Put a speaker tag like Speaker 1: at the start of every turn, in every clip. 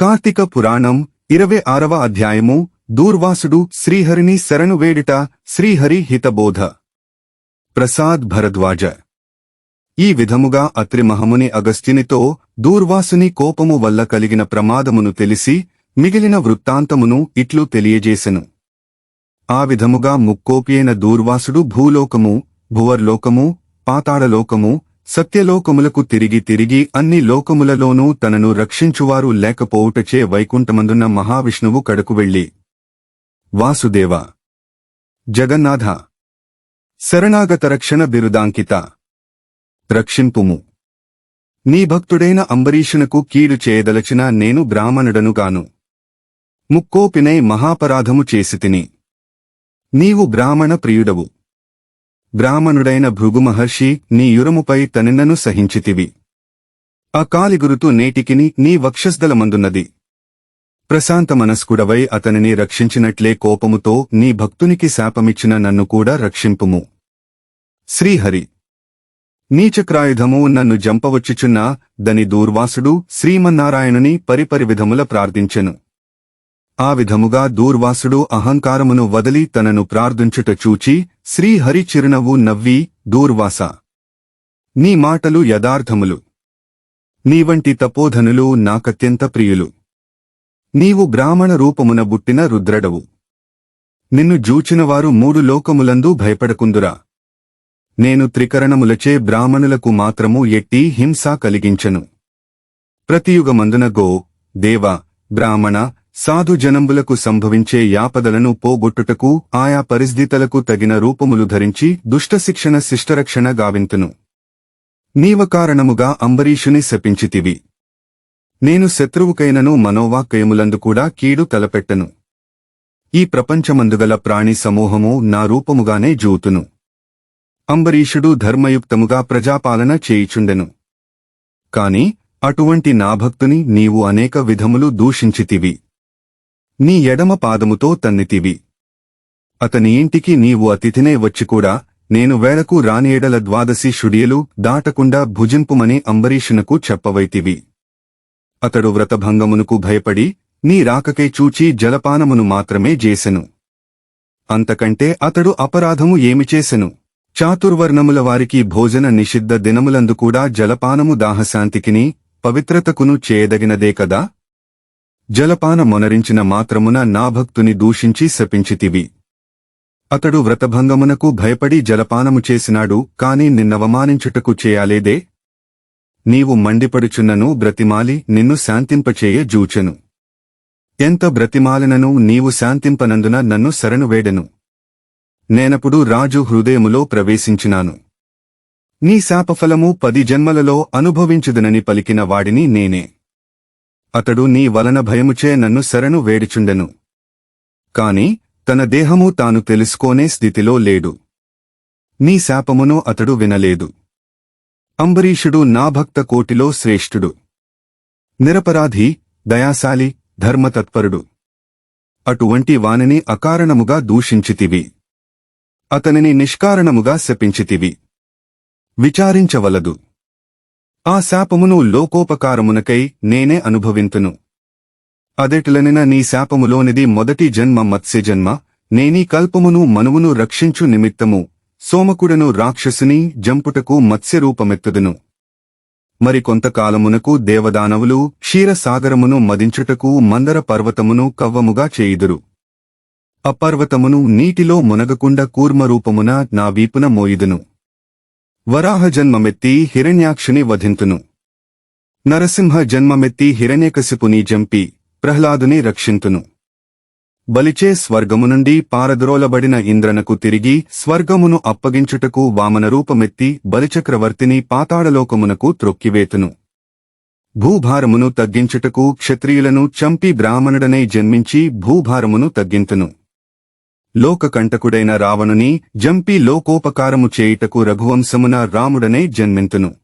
Speaker 1: కార్తీక పురాణం ఇరవై ఆరవ అధ్యాయము దూర్వాసుడు శ్రీహరిని శరణు వేడిట శ్రీహరి హితబోధ. ప్రసాద్ భరద్వాజ. ఈ విధముగా అత్రి మహముని అగస్త్యునితో దూర్వాసుని కోపము వల్ల కలిగిన ప్రమాదమును తెలిసి మిగిలిన వృత్తాంతమును ఇట్లు తెలియజేసెను. ఆ విధముగా ముక్కోపియైన దూర్వాసుడు భూలోకము భువర్లోకము పాతాళలోకము సత్యలోకములకు తిరిగి తిరిగి అన్ని లోకములలోనూ తనను రక్షించువారు లేకపోవుటచే వైకుంఠమందున్న మహావిష్ణువు కడకు వెళ్ళి వాసుదేవ! జగన్నాథ! శరణాగత రక్షణ బిరుదాంకిత! రక్షింపుము! నీ భక్తుడైన అంబరీషునకు కీడు చేయదలచిన నేను బ్రాహ్మణుడనుగాను ముక్కోపినై మహాపరాధము చేసి తిని. నీవు బ్రాహ్మణ ప్రియుడవు. బ్రాహ్మణుడైన భృగుమహర్షి నీ యురముపై తనిన్నను సహించితివి. ఆ కాలిగురుతు నేటికిని నీ వక్షస్థలమందున్నది. ప్రశాంత మనస్కుడవై అతనిని రక్షించినట్లే కోపముతో నీ భక్తునికి శాపమిచ్చిన నన్ను కూడా రక్షింపుము. శ్రీహరి! నీచక్రాయుధము నన్ను జంపవచ్చుచున్న దని దూర్వాసుడు శ్రీమన్నారాయణుని పరిపరివిధముల ప్రార్థించెను. ఆ విధముగా దూర్వాసుడు అహంకారమును వదలి తనను ప్రార్థించుట చూచి శ్రీహరి చిరునవ్వు నవ్వి దూర్వాస! నీ మాటలు యథార్థములు. నీవంటి తపోధనులు నాకత్యంత ప్రియులు. నీవు బ్రాహ్మణ రూపమున బుట్టిన రుద్రడవు. నిన్ను జూచినవారు మూడు లోకములందు భయపడకుందురా. నేను త్రికరణములచే బ్రాహ్మణులకు మాత్రము ఎట్టి హింస కలిగించను. ప్రతియుగమందున గో దేవ బ్రాహ్మణ సాధు జనంబులకు సంభవించే యాపదలను పోగొట్టుటకు ఆయా పరిస్థితులకు తగిన రూపములు ధరించి దుష్టశిక్షణ శిష్టరక్షణ గావింతును. నీవ కారణముగా అంబరీషుని శపించితివి. నేను శత్రువుకైనను మనోవాక్యములందు కూడా కీడు తలపెట్టను. ఈ ప్రపంచమందుగల ప్రాణి సమూహము నా రూపముగానే జూతును. అంబరీషుడు ధర్మయుక్తముగా ప్రజాపాలన చేయిచుండెను. కాని అటువంటి నా భక్తుని నీవు అనేక విధములు దూషించితివి. నీ ఎడమ పాదముతో తన్నితివి. అతని ఇంటికి నీవు అతిథినే వచ్చికూడా నేను వేళకు రానియేడల ద్వాదశి షుడియలు దాటకుండా భుజింపుమని అంబరీషునకు చెప్పవైతివి. అతడు వ్రతభంగమునకు భయపడి నీ రాకకై చూచి జలపానమును మాత్రమే చేసెను. అంతకంటే అతడు అపరాధము ఏమి చేసెను? చాతుర్వర్ణముల వారికి భోజన నిషిద్ధ దినములందు కూడా జలపానము దాహశాంతికిని పవిత్రతకును చేయదగినదే కదా? జలపాన మొనరించిన మాత్రమున నా భక్తుని దూషించి శపించితివి. అతడు వ్రతభంగమునకు భయపడి జలపానము చేసినాడు కాని నిన్నవమానించుటకు చేయాలేదే? నీవు మండిపడుచున్నను బ్రతిమాలి నిన్ను శాంతింపచేయ జూచెను. ఎంత బ్రతిమాలినను నీవు శాంతింపనందున నన్ను శరణువేడెను నేనప్పుడు రాజు హృదయములో ప్రవేశించినాను. నీ శాపఫలము పది జన్మలలో అనుభవించుదనని పలికిన వాడిని నేనే. అతడు నీ వలన భయముచే నన్ను శరణు వేడిచుండెను. కాని తన దేహము తాను తెలుసుకోనే స్థితిలో లేడు. నీ శాపమును అతడు వినలేదు. అంబరీషుడు నా భక్త కోటిలో శ్రేష్ఠుడు. నిరపరాధి దయాశాలి ధర్మతత్పరుడు. అటువంటి వానిని అకారణముగా దూషించితివి. అతనిని నిష్కారణముగా శపించితివి. విచారించవలదు. ఆ శాపమును లోకోపకారమునకై నేనే అనుభవింతును. అదెటులనిన నీ శాపములోనిది మొదటి జన్మ మత్స్యజన్మ నేనీ కల్పమును మనువును రక్షించు నిమిత్తము సోమకుడను రాక్షసుని జంపుటకు మత్స్యరూపమెత్తుదును మరి కొంతకాలమునకు దేవదానవులు క్షీరసాగరమును మదించుటకు మందర పర్వతమును కవ్వముగా చేయుదురు. అపర్వతమును నీటిలో మునగకుండా కూర్మరూపమున నా వీపున మోయుదును. వరాహ జన్మమెత్తి హిరణ్యాక్షుని వధింతును. నరసింహ జన్మమెత్తి హిరణ్యకశిపుని జంపి ప్రహ్లాదుని రక్షింతును. బలిచే స్వర్గము నుండి పారద్రోలబడిన ఇంద్రనకు తిరిగి స్వర్గమును అప్పగించుటకు వామనరూపమెత్తి బలిచక్రవర్తిని పాతాళలోకమునకు త్రొక్కివేతును. భూభారమును తగ్గించుటకు క్షత్రియులను చంపి బ్రాహ్మణుడనై జన్మించి భూభారమును తగ్గింతును. లోకకంటకుడైన రావణుని జంపి లోకోపకారము చేయుటకు రఘువంశమున రాముడనే జన్మింతును.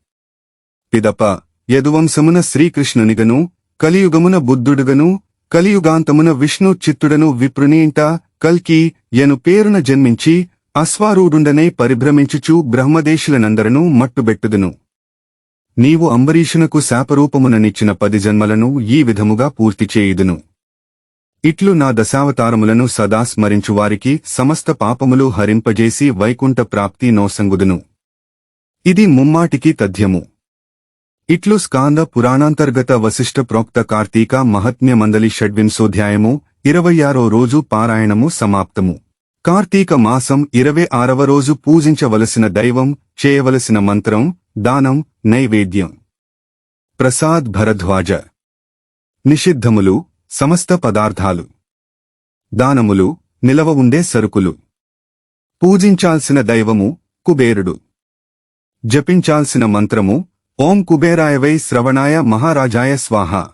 Speaker 1: పిదప యదువంశమున శ్రీకృష్ణునిగను కలియుగమున బుద్ధుడుగను కలియుగాంతమున విష్ణు చిత్తుడను విప్రునీంట కల్కి యను పేరున జన్మించి అశ్వారూఢుండనే పరిభ్రమించుచు బ్రహ్మదేశులనందరను మట్టుబెట్టుదును. నీవు అంబరీషునకు శాపరూపముననిచ్చిన పది జన్మలను ఈ విధముగా పూర్తి చేయుదును. ఇట్లు నా దశావతారములను సదా స్మరించువారికి సమస్త పాపములు హరింపజేసి వైకుంఠ ప్రాప్తి నోసంగుదును. ఇది ముమ్మాటికి తథ్యము. ఇట్లు స్కాంద పురాణాంతర్గత వశిష్ఠ ప్రోక్త కార్తీక మహత్మ్య మందలి షడ్వింశోధ్యాయము ఇరవై ఆరో రోజు పారాయణము సమాప్తము. కార్తీక మాసం ఇరవై ఆరవ రోజు పూజించవలసిన దైవం చేయవలసిన మంత్రం దానం నైవేద్యం. ప్రసాద్ భరద్వాజ. నిషిద్ధములు సమస్త పదార్థాలు. దానములు నిలవ ఉండే సరుకులు. పూజించాల్సిన దైవము కుబేరుడు. జపించాల్సిన మంత్రము ఓం కుబేరాయవై శ్రవణాయ మహారాజాయ స్వాహ.